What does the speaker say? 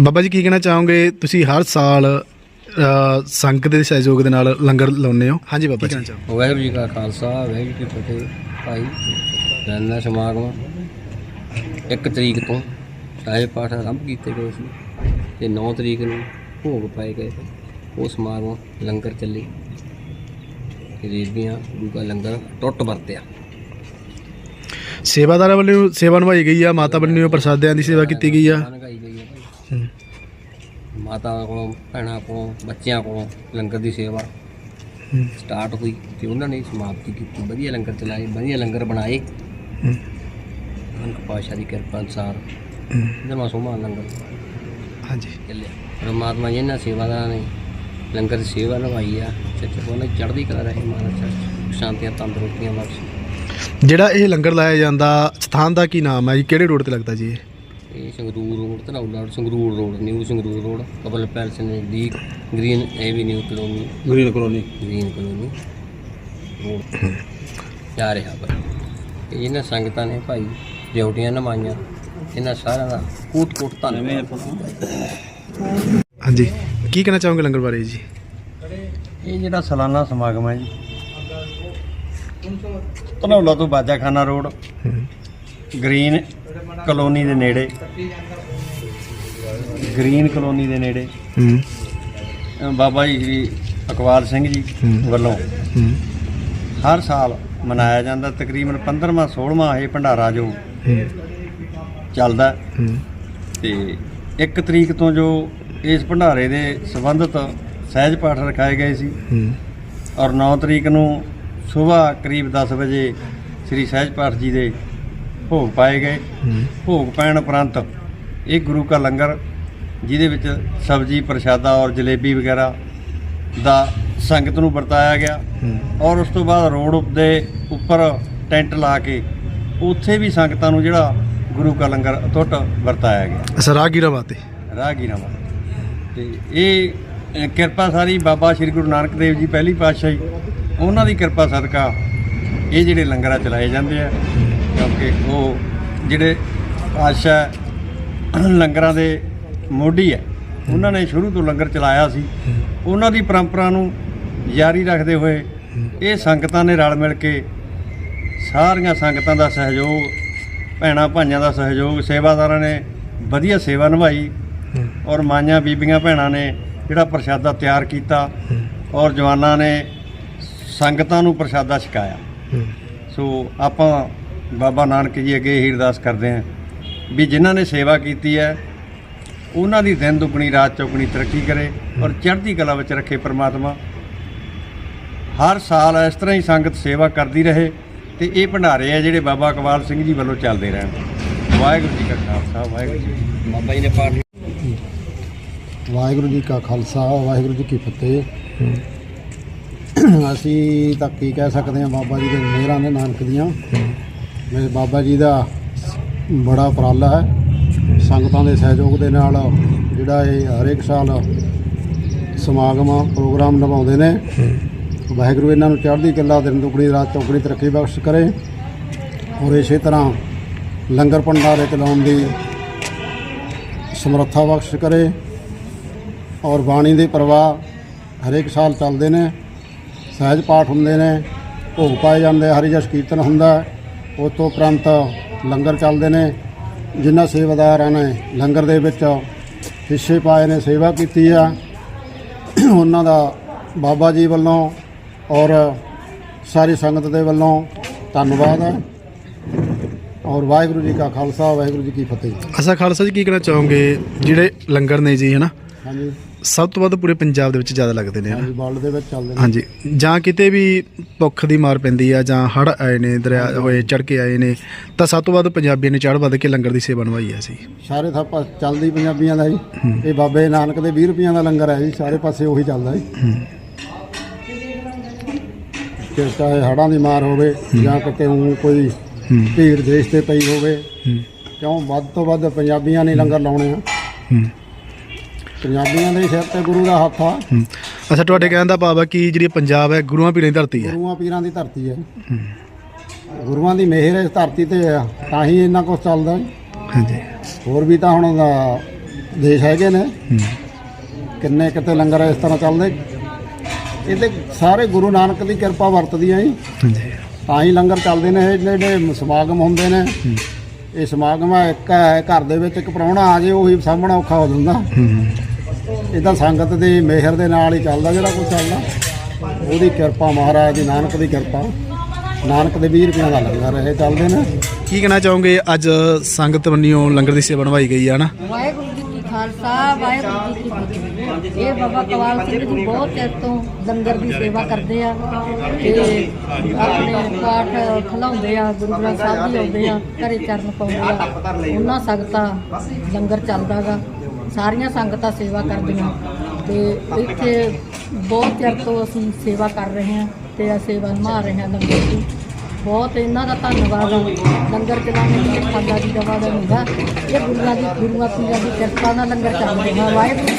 ਬਾਬਾ ਜੀ ਕੀ ਕਹਿਣਾ ਚਾਹੋਗੇ? ਤੁਸੀਂ ਹਰ ਸਾਲ ਅ, ਸੰਗਤ ਦੇ ਸਹਿਯੋਗ ਦੇ ਨਾਲ ਲੰਗਰ ਲਾਉਂਦੇ ਹੋ। ਹਾਂਜੀ ਬਾਬਾ ਜੀ। ਵਾਹਿਗੁਰੂ ਜੀ ਕਾ ਖਾਲਸਾ ਵਾਹਿਗੁਰੂ ਜੀ ਕੀ ਫਤਿਹ। ਭਾਈ ਰੰਨਾ ਸਮਾਗਮ ਇੱਕ ਤਰੀਕ ਤੋਂ ਸਾਹਿਬ ਪਾਠ ਆਰੰਭ ਕੀਤੇ ਗਏ ਸੀ ਤੇ 9 ਤਰੀਕ ਨੂੰ ਭੋਗ ਪਾਏ ਗਏ ਉਹ ਸਮਾਗਮ ਲੰਗਰ ਚੱਲੀ ਗਰੀਬੀਆਂ ਗੁਰੂ ਦਾ ਲੰਗਰ ਟੁੱਟ ਵਰਤਿਆ। ਸੇਵਾਦਾਰਾਂ ਵੱਲੋਂ ਸੇਵਾ ਨਿਭਾਈ ਗਈ ਆ ਮਾਤਾ ਵੱਲੋਂ ਪ੍ਰਸਾਦਿਆਂ ਦੀ ਸੇਵਾ ਕੀਤੀ ਗਈ ਆ। ਲਗਾਈ ਮਾਤਾ ਕੋਲੋਂ ਭੈਣਾਂ ਕੋਲੋਂ ਬੱਚਿਆਂ ਕੋਲੋਂ ਲੰਗਰ ਦੀ ਸੇਵਾ ਹੂੰ। ਸਟਾਰਟ ਹੋਈ ਤੇ ਉਹਨਾਂ ਨੇ ਸਮਾਪਤੀ ਕੀਤੀ। ਵਧੀਆ ਲੰਗਰ ਚਲਾਏ ਵਧੀਆ ਲੰਗਰ ਬਣਾਏ। ਹੂੰ। ਅਨੰਦ ਪਾਸ਼ਾ ਦੀ ਕਿਰਪਾ ਅਨੁਸਾਰ ਹੂੰ। ਜਮਾ ਸੋਮਾ ਲੰਗਰ ਹਾਂਜੀ। ਚੱਲਿਆ। ਪਰਮਾਤਮਾ ਜੀ ਇਹਨਾਂ ਸੇਵਾਦਾਰਾਂ ਨੇ ਲੰਗਰ ਦੀ ਸੇਵਾ ਨਿਭਾਈ ਆ। ਸੱਚੇ ਬੋਲੇ ਚੜ੍ਹਦੀ ਕਲਾ ਰਹੇ ਮਹਾਰਾਜ ਸ਼ਾਂਤੀਆਂ ਤੰਦਰੁਸਤੀਆਂ ਬਖਸ਼। ਜਿਹੜਾ ਇਹ ਲੰਗਰ ਲਾਇਆ ਜਾਂਦਾ ਸਥਾਨ ਦਾ ਕੀ ਨਾਮ ਹੈ ਜੀ? ਕਿਹੜੇ ਰੋਡ ਤੇ ਲੱਗਦਾ ਜੀ ਇਹ? ਇਹ Sangrur road Dhanaula Sangrur road new Sangrur road couple palace ਨਜ਼ਦੀਕ green avenue colony. Green colony. Green colony. Road ਜਾ ਰਿਹਾ ਪਰ ਇਹਨਾਂ ਸੰਗਤਾਂ ਨੇ ਭਾਈ ਡਿਊਟੀਆਂ ਨਿਭਾਈਆਂ। ਇਹਨਾਂ ਸਾਰਿਆਂ ਦਾ ਕੋਟ ਕੋਟ ਧੰਨਵਾਦ ਹਾਂਜੀ। ਕੀ ਕਹਿਣਾ ਚਾਹੋਗੇ ਲੰਗਰ ਬਾਰੇ ਜੀ? ਇਹ ਜਿਹੜਾ ਸਾਲਾਨਾ ਸਮਾਗਮ ਹੈ ਜੀ। ਧਨੌਲਾ ਤੋਂ ਬਾਜਾਖਾਨਾ ਰੋਡ। ਗ੍ਰੀਨ ਕਲੋਨੀ ਦੇ ਨੇੜੇ। ਗ੍ਰੀਨ ਕਲੋਨੀ ਦੇ ਨੇੜੇ। ਹੂੰ। ਅ, ਬਾਬਾ ਜੀ ਸ੍ਰੀ ਅਕਵਾਲ ਸਿੰਘ ਜੀ ਹੂੰ। ਵੱਲੋਂ ਹੂੰ। ਹਰ ਸਾਲ ਮਨਾਇਆ ਜਾਂਦਾ। ਤਕਰੀਬਨ 15ਵਾਂ 16ਵਾਂ ਇਹ ਭੰਡਾਰਾ ਜੋ ਹੂੰ। ਚੱਲਦਾ ਹੈ। ਤੇ 1 ਤਰੀਕ ਤੋਂ ਜੋ ਇਸ ਭੰਡਾਰੇ ਦੇ ਸੰਬੰਧਿਤ ਸਹਿਜ ਪਾਠ ਰਖਾਏ ਗਏ ਸੀ। ਹੂੰ। ਔਰ 9 ਤਰੀਕ ਨੂੰ ਸਵੇਰ ਕਰੀਬ 10 ਵਜੇ ਸ੍ਰੀ ਸਹਿਜ ਪਾਠ ਜੀ ਦੇ ਭੋਗ ਪਾਏ ਗਏ। ਭੋਗ ਪੈਣ ਉਪਰੰਤ ਇਹ ਗੁਰੂ ਕਾ ਲੰਗਰ ਜਿਹਦੇ ਵਿੱਚ ਸਬਜੀ ਪ੍ਰਸ਼ਾਦਾ ਔਰ ਜਲੇਬੀ ਵਗੈਰਾ ਦਾ ਸੰਗਤ ਨੂੰ ਵਰਤਾਇਆ ਗਿਆ ਔਰ ਉਸ ਤੋਂ ਬਾਅਦ ਰੋਡ ਦੇ ਉੱਪਰ ਟੈਂਟ ਲਾ ਕੇ ਉੱਥੇ ਵੀ ਸੰਗਤਾਂ ਨੂੰ ਜਿਹੜਾ ਗੁਰੂ ਕਾ ਲੰਗਰ ਅਟੁੱਟ ਵਰਤਾਇਆ ਗਿਆ। ਅਸਾ ਰਾਹਗੀਰਾਂ ਵਾਸਤੇ? ਰਾਹਗੀਰਾਂ ਵਾਲਾ ਤੇ ਇਹ ਕਿਰਪਾ ਸਾਰੀ ਬਾਬਾ ਸ੍ਰੀ ਗੁਰੂ ਨਾਨਕ ਦੇਵ ਜੀ ਪਹਿਲੀ ਪਾਤਸ਼ਾਹੀ ਉਹਨਾਂ ਦੀ ਕਿਰਪਾ ਸਦਕਾ ਇਹ ਜਿਹੜੇ ਲੰਗਰਾਂ ਚਲਾਏ ਜਾਂਦੇ ਆ। ਕਿਉਂਕਿ ਉਹ ਜਿਹੜੇ ਪਾਤਸ਼ਾਹ ਲੰਗਰਾਂ ਦੇ ਮੋਢੀ ਹੈ ਉਹਨਾਂ ਨੇ ਸ਼ੁਰੂ ਤੋਂ ਲੰਗਰ ਚਲਾਇਆ ਸੀ। ਉਹਨਾਂ ਦੀ ਪਰੰਪਰਾ ਨੂੰ ਜਾਰੀ ਰੱਖਦੇ ਹੋਏ ਇਹ ਸੰਗਤਾਂ ਨੇ ਰਲ ਮਿਲ ਕੇ ਸਾਰੀਆਂ ਸੰਗਤਾਂ ਦਾ ਸਹਿਯੋਗ ਭੈਣਾਂ ਭਾਈਆਂ ਦਾ ਸਹਿਯੋਗ ਸੇਵਾਦਾਰਾਂ ਨੇ ਵਧੀਆ ਸੇਵਾ ਨਿਭਾਈ ਔਰ ਮਾਈਆਂ ਬੀਬੀਆਂ ਭੈਣਾਂ ਨੇ ਜਿਹੜਾ ਪ੍ਰਸ਼ਾਦਾ ਤਿਆਰ ਕੀਤਾ ਔਰ ਜਵਾਨਾਂ ਨੇ ਸੰਗਤਾਂ ਨੂੰ ਪ੍ਰਸ਼ਾਦਾ ਛਕਾਇਆ। ਸੋ ਆਪਾਂ ਬਾਬਾ ਨਾਨਕ ਜੀ ਅੱਗੇ ਇਹ ਅਰਦਾਸ ਕਰਦੇ ਹਾਂ ਵੀ ਜਿਨ੍ਹਾਂ ਨੇ ਸੇਵਾ ਕੀਤੀ ਹੈ ਉਹਨਾਂ ਦੀ ਦਿਨ ਦੁਗਣੀ ਰਾਤ ਚੌਗਣੀ ਤਰੱਕੀ ਕਰੇ ਔਰ ਚੜ੍ਹਦੀ ਕਲਾ ਵਿੱਚ ਰੱਖੇ ਪ੍ਰਮਾਤਮਾ। ਹਰ ਸਾਲ ਇਸ ਤਰ੍ਹਾਂ ਹੀ ਸੰਗਤ ਸੇਵਾ ਕਰਦੀ ਰਹੇ ਤੇ ਇਹ ਭੰਡਾਰੇ ਆ ਜਿਹੜੇ ਬਾਬਾ ਇਕਬਾਲ ਸਿੰਘ ਜੀ ਵੱਲੋਂ ਚੱਲਦੇ ਰਹਿਣ। ਵਾਹਿਗੁਰੂ ਜੀ ਕਾ ਖਾਲਸਾ ਵਾਹਿਗੁਰੂ ਜੀ। ਬਾਬਾ ਜੀ ਨੇ ਪਾਠ ਵਾਹਿਗੁਰੂ ਜੀ ਕਾ ਖਾਲਸਾ ਵਾਹਿਗੁਰੂ ਜੀ ਕੀ ਫਤਿਹ। ਅਸੀਂ ਤਾਂ ਕੀ ਕਹਿ ਸਕਦੇ ਹਾਂ ਬਾਬਾ ਜੀ ਦੇ ਮਿਹਰਾਂ ਨੇ ਨਾਨਕ ਦੀਆਂ। ਮੇਰੇ ਬਾਬਾ ਜੀ ਦਾ ਬੜਾ ਉਪਰਾਲਾ ਹੈ। ਸੰਗਤਾਂ ਦੇ ਸਹਿਯੋਗ ਦੇ ਨਾਲ ਜਿਹੜਾ ਇਹ ਹਰੇਕ ਸਾਲ ਸਮਾਗਮ ਪ੍ਰੋਗਰਾਮ ਨਿਭਾਉਂਦੇ ਨੇ। ਵਾਹਿਗੁਰੂ ਇਹਨਾਂ ਨੂੰ ਚੜ੍ਹਦੀ ਕਲਾ ਦਿਨ ਦੁਗਣੀ ਰਾਤ ਚੌਗਣੀ ਤਰੱਕੀ ਬਖਸ਼ ਕਰੇ ਔਰ ਇਸੇ ਤਰ੍ਹਾਂ ਲੰਗਰ ਭੰਡਾਰੇ ਚਲਾਉਣ ਦੀ ਸਮਰੱਥਾ ਬਖਸ਼ ਕਰੇ ਔਰ ਬਾਣੀ ਦੇ ਪ੍ਰਵਾਹ ਹਰੇਕ ਸਾਲ ਚੱਲਦੇ ਨੇ। ਸਹਿਜ ਪਾਠ ਹੁੰਦੇ ਨੇ, ਭੋਗ ਪਾਏ ਜਾਂਦੇ ਹਰੀ ਜਸ ਕੀਰਤਨ ਹੁੰਦਾ ਉਸ ਤੋਂ ਉਪਰੰਤ ਲੰਗਰ ਚੱਲਦੇ ਨੇ ਜਿਨ੍ਹਾਂ ਸੇਵਾਦਾਰਾਂ ਨੇ ਲੰਗਰ ਦੇ ਵਿੱਚ ਹਿੱਸੇ ਪਾਏ ਨੇ ਸੇਵਾ ਕੀਤੀ ਆ। ਉਹਨਾਂ ਦਾ ਬਾਬਾ ਜੀ ਵੱਲੋਂ ਔਰ ਸਾਰੀ ਸੰਗਤ ਦੇ ਵੱਲੋਂ ਧੰਨਵਾਦ ਹੈ ਔਰ ਵਾਹਿਗੁਰੂ ਜੀ ਕਾ ਖਾਲਸਾ ਵਾਹਿਗੁਰੂ ਜੀ ਕੀ ਫਤਿਹ। ਅਸਾ ਖਾਲਸਾ ਜੀ ਕੀ ਕਹਿਣਾ ਚਾਹੋਗੇ? ਜਿਹੜੇ ਲੰਗਰ ਨੇ ਜੀ ਹਨਾ? ਹਾਂਜੀ। ਸਭ ਤੋਂ ਵੱਧ ਪੂਰੇ ਪੰਜਾਬ ਦੇ ਵਿੱਚ ਜ਼ਿਆਦਾ ਲੱਗਦੇ ਨੇ ਹਨਾ ਵਰਲਡ ਦੇ ਵਿੱਚ ਚੱਲਦੇ ਨੇ। ਹਾਂਜੀ ਜਾਂ ਕਿਤੇ ਵੀ ਭੁੱਖ ਦੀ ਮਾਰ ਪੈਂਦੀ ਆ ਜਾਂ ਹੜ ਆਏ ਨੇ ਦਰਿਆ ਹੋਏ ਚੜ ਕੇ ਆਏ ਨੇ ਤਾਂ ਸਭ ਤੋਂ ਵੱਧ ਪੰਜਾਬੀਆਂ ਨੇ ਚੜ ਵੱਧ ਕੇ ਲੰਗਰ ਦੀ ਸੇਵਾ ਨਿਭਾਈ ਆ ਸੀ ਸਾਰੇ ਥਾਪਾ ਚੱਲਦੀ ਪੰਜਾਬੀਆਂ ਦਾ ਜੀ। ਇਹ ਬਾਬੇ ਨਾਨਕ ਦੇ 20 ਰੁਪਈਆਂ ਦਾ ਲੰਗਰ ਹੈ ਜੀ ਸਾਰੇ ਪਾਸੇ ਉਹੀ ਚੱਲਦਾ ਜੀ। ਕਿ ਚਾਹੇ ਹੜਾਂ ਦੀ ਮਾਰ ਹੋਵੇ ਜਾਂ ਕਿਤੇ ਊਂ ਕੋਈ ਭੀੜ ਦੇਸ਼ ਤੇ ਪਈ ਹੋਵੇ ਕਿਉਂ ਵੱਧ ਤੋਂ ਵੱਧ ਪੰਜਾਬੀਆਂ ਨੇ ਲੰਗਰ ਲਾਉਣੇ ਆ। ਹੂੰ। ਪੰਜਾਬੀਆਂ ਦੇ ਸਿਰ ਤੇ ਗੁਰੂ ਦਾ ਹੱਥ ਆ। ਹੂੰ। ਅੱਛਾ ਤੁਹਾਡੇ ਕਹਿਣ ਦਾ ਭਾਵ ਹੈ ਕਿ ਜਿਹੜੀ ਪੰਜਾਬ ਹੈ ਗੁਰੂਆਂ ਪੀਰਾਂ ਦੀ ਧਰਤੀ ਹੈ। ਗੁਰੂਆਂ ਪੀਰਾਂ ਦੀ ਧਰਤੀ ਹੈ। ਗੁਰੂਆਂ ਦੀ ਮਿਹਰ ਇਸ ਧਰਤੀ ਤੇ ਆ ਤਾਂ ਹੀ ਇੰਨਾ ਕੁਝ ਚੱਲਦਾ। ਹਾਂਜੀ। ਹੋਰ ਵੀ ਤਾਂ ਹੁਣ ਦਾ ਦੇਸ਼ ਹੈਗੇ ਨੇ। ਹੂੰ। ਕਿੰਨੇ ਕਿਤੇ ਲੰਗਰ ਇਸ ਤਰ੍ਹਾਂ ਚੱਲਦੇ। ਇਹ ਤੇ ਸਾਰੇ ਗੁਰੂ ਨਾਨਕ ਦੀ ਕਿਰਪਾ ਵਰਤਦੀ ਆ ਜੀ। ਹਾਂਜੀ। ਤਾਂ ਹੀ ਲੰਗਰ ਚੱਲਦੇ ਨੇ ਇਹ ਜਿਹੜੇ ਸਮਾਗਮ ਹੁੰਦੇ ਨੇ। ਹੂੰ। ਇਹ ਸਮਾਗਮ ਆ ਇੱਕ ਹੈ ਘਰ ਦੇ ਵਿੱਚ ਇੱਕ ਪ੍ਰਾਹੁਣਾ ਆ ਜੇ ਉਹੀ ਸਾਹਮਣਾ ਔਖਾ ਹੋ ਜਾਂਦਾ। ਹੂੰ। ਤਾਂ ਸੰਗਤ ਦੀ ਮਿਹਰ ਦੇ ਨਾਲ ਹੀ ਚੱਲਦਾ ਜਿਹੜਾ ਕੁਝ ਚੱਲਦਾ। ਉਹਦੀ ਕਿਰਪਾ ਮਹਾਰਾਜ ਦੀ ਨਾਨਕ ਦੀ ਕਿਰਪਾ। ਨਾਨਕ ਦੇ 20 ਰੁਪਈਆਂ ਦਾ ਲੰਗਰ ਇਹ ਚੱਲਦੇ ਨੇ। ਕੀ ਕਹਿਣਾ ਚਾਹੋਗੇ? ਅੱਜ ਸੰਗਤ ਵੱਲੋਂ ਲੰਗਰ ਦੀ ਸੇਵਾ ਨਿਭਾਈ ਗਈ ਆ ਨਾ ਵਾਹਿਗੁਰੂ ਜੀ ਕੀ ਖਾਲਸਾ ਵਾਹਿਗੁਰੂ ਜੀ ਕੀ ਫਤਿਹ। ਇਹ ਬਾਬਾ ਕਵਾਲ ਸਿੰਘ ਜੀ ਬਹੁਤ ਚਿਰ ਤੋਂ ਲੰਗਰ ਦੀ ਸੇਵਾ ਕਰਦੇ ਆ ਤੇ ਆਪਣੇ ਪਾਠ ਖਲਾਉਂਦੇ ਆ ਗੁਰੂ ਗ੍ਰੰਥ ਸਾਹਿਬ ਜੀ ਆਉਂਦੇ ਆ ਘਰੇ ਚਰਨ ਪਾਉਂਦੇ ਆ। ਉਹਨਾਂ ਸੰਗਤਾਂ ਲੰਗਰ ਚੱਲਦਾਗਾ ਸਾਰੀਆਂ ਸੰਗਤਾਂ ਸੇਵਾ ਕਰਦੀਆਂ ਤੇ ਇੱਥੇ ਬਹੁਤ ਚਿਰ ਤੋਂ ਅਸੀਂ ਸੇਵਾ ਕਰ ਰਹੇ ਹਾਂ ਤੇ ਆ ਸੇਵਾ ਨਿਭਾ ਰਹੇ ਹਾਂ ਲੰਗਰ ਦੀ। ਬਹੁਤ ਇਹਨਾਂ ਦਾ ਧੰਨਵਾਦ ਆ। ਲੰਗਰ ਚਲਾਉਣ ਦੀ ਖਾਂਦਾ ਜੀ ਦਵਾ ਦਾ ਹੁੰਦਾ। ਇਹ ਗੁਰੂਆਂ ਦੀ ਗੁਰੂਆਂ ਦੀ ਕਿਰਪਾ ਨਾਲ ਲੰਗਰ ਚੱਲ ਰਿਹਾ। ਵਾਹਿਗੁਰੂ